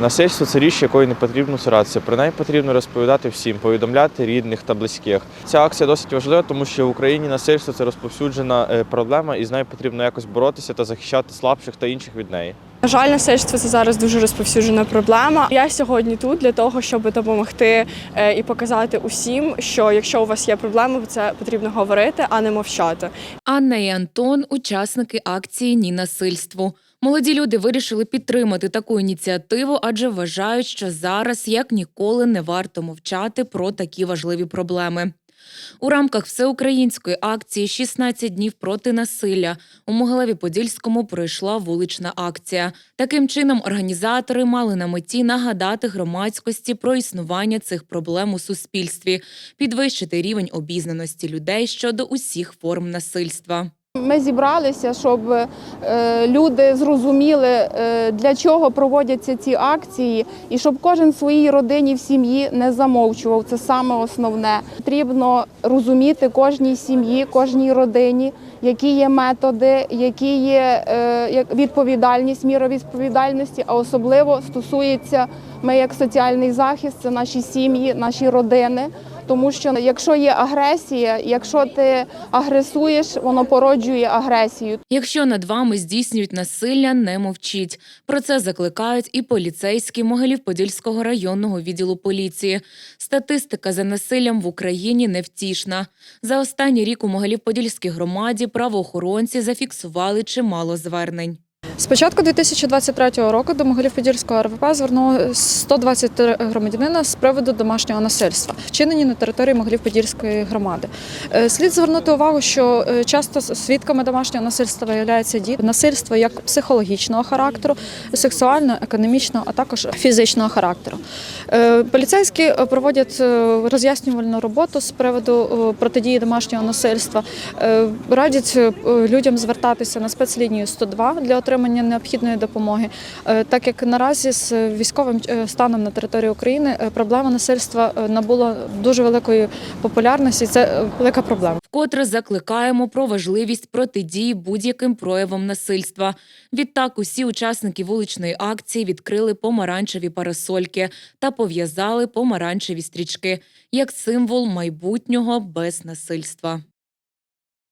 Насильство це річ, якою не потрібно цуратися. Про неї потрібно розповідати всім, повідомляти рідних та близьких. Ця акція досить важлива, тому що в Україні насильство це розповсюджена е, проблема, і з нею потрібно якось боротися та захищати слабших та інших від неї. На жаль, насильство це зараз дуже розповсюджена проблема. Я сьогодні тут для того, щоб допомогти е, і показати усім, що якщо у вас є проблеми, це потрібно говорити, а не мовчати. Анна і Антон учасники акції Ні насильству. Молоді люди вирішили підтримати таку ініціативу, адже вважають, що зараз як ніколи не варто мовчати про такі важливі проблеми. У рамках всеукраїнської акції «16 днів проти насилля у Могилеві-Подільському пройшла вулична акція. Таким чином, організатори мали на меті нагадати громадськості про існування цих проблем у суспільстві, підвищити рівень обізнаності людей щодо усіх форм насильства. Ми зібралися, щоб е, люди зрозуміли, е, для чого проводяться ці акції, і щоб кожен своїй родині в сім'ї не замовчував. Це саме основне. Потрібно розуміти кожній сім'ї, кожній родині, які є методи, які є е, відповідальність, міра відповідальності, а особливо стосується ми як соціальний захист, це наші сім'ї, наші родини. Тому що якщо є агресія, якщо ти агресуєш, воно породжує агресію. Якщо над вами здійснюють насилля, не мовчіть. Про це закликають і поліцейські Могилів-Подільського районного відділу поліції. Статистика за насиллям в Україні невтішна. За останній рік у Могилів-Подільській громаді правоохоронці зафіксували чимало звернень. З початку 2023 року до Могилів-Подільського РВП звернуло 123 громадянина з приводу домашнього насильства, вчинені на території Могилів-Подільської громади. Е, Слід звернути увагу, що е, часто свідками домашнього насильства виявляються діти. Насильство як психологічного характеру, сексуального, економічного, а також фізичного характеру. Е, Поліцейські проводять роз'яснювальну роботу з приводу протидії домашнього насильства. Радять людям звертатися на спецлінію 102 для отримання необхідної допомоги, Е, так як наразі з військовим е, станом на території України е, проблема насильства набула дуже великої популярності. Це велика проблема. Вкотре закликаємо про важливість протидії будь-яким проявам насильства. Відтак, усі учасники вуличної акції відкрили помаранчеві парасольки та пов'язали помаранчеві стрічки як символ майбутнього без насильства.